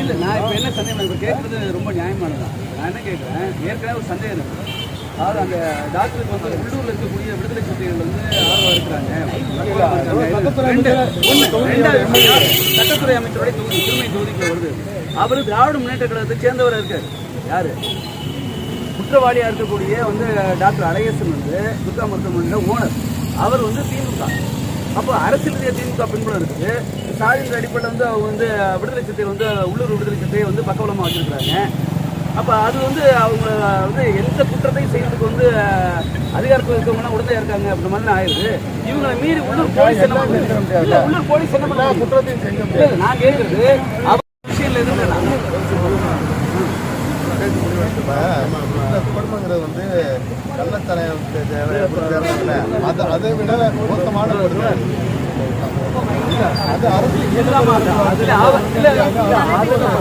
இல்ல நான் இப்போ என்ன சந்தேகம் இப்போ கேட்கறது ரொம்ப நியாயமானதான் நான் என்ன கேட்குறேன் ஏற்கனவே ஒரு சந்தேகம் இருக்கு. அதாவது அந்த டாக்டருக்கு வந்து உள்ளூர்ல இருக்கக்கூடிய விடுதலை சிறுத்தைகள் வந்து ஆர்வம் இருக்கிறாங்க சட்டத்துறை அமைச்சருடைய தொகுதி திருமை தொகுதிக்குள்ள வருது. அவர் திராவிட முன்னேற்ற கழகத்தை சேர்ந்தவர் இருக்காரு. யாரு? குற்றவாளியா இருக்கக்கூடிய வந்து டாக்டர் அழகேசன் வந்து துர்கா மருத்துவமனையில் ஓனர். அவர் வந்து திமுக. அப்போ அரசியல் ரீதியாக திமுக பின்புலம் இருக்குது. சாதியின் அடிப்படையில் வந்து அவங்க வந்து விடுதலை சிறுத்தை வந்து உள்ளூர் விடுதலை சிறுத்தையை வந்து பக்கவலமாக வச்சிருக்கிறாங்க. அப்போ அது வந்து அவங்க வந்து எந்த குற்றத்தையும் செய்யறதுக்கு வந்து அதிகாரத்தில் இருக்கவங்கலாம் உடனே இருக்காங்க அப்படின்ற மாதிரி ஆயிடுது இவங்களை மீறி உள்ளூர் போலீஸ் என்ன பண்ணுறாங்க உள்ளூர் போலீஸ் என்ன பண்ணுறாங்க குற்றத்தையும் இல்ல, நான் கேட்கறது அவர் விஷயம் எதுவும் இல்லை இந்த குடும்பங்கிறது வந்து கள்ளத்தனம் அது அதை விட மோசமான கொடுமை. அது அதுல அவர் இல்ல, இல்ல,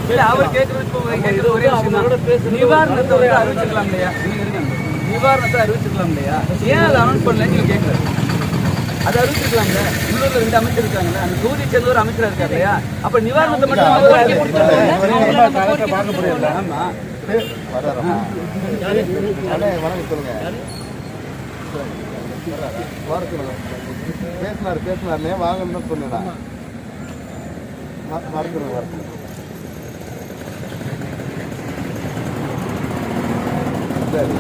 இல்ல, அவர் கேட்கறது ஒரே விஷயம். நிவாரணத்தை வந்து அறிவிச்சிருக்கலாம் இல்லையா. நிவாரணத்தை அறிவிச்சிருக்கலாம் இல்லையா ஏன் அதை அனௌன்ஸ் பண்ணல நீங்க கேட்கறது அதை அறிவிச்சிருக்கலாம்ல உள்ளூர்ல ரெண்டு அமைச்சர் இருக்காங்கல்ல அந்த தொகுதியை சேர்ந்த ஒரு அமைச்சர் இருக்காரு இல்லையா அப்ப நிவாரணத்தை மட்டும் ஆமா வர்றாரா? அண்ணே, வணக்கம் சொல்லுங்க வணக்கம். பேசினாரு வாங்கன்னு தான் சொன்னேன் மறக்கணும் வரணும் சரி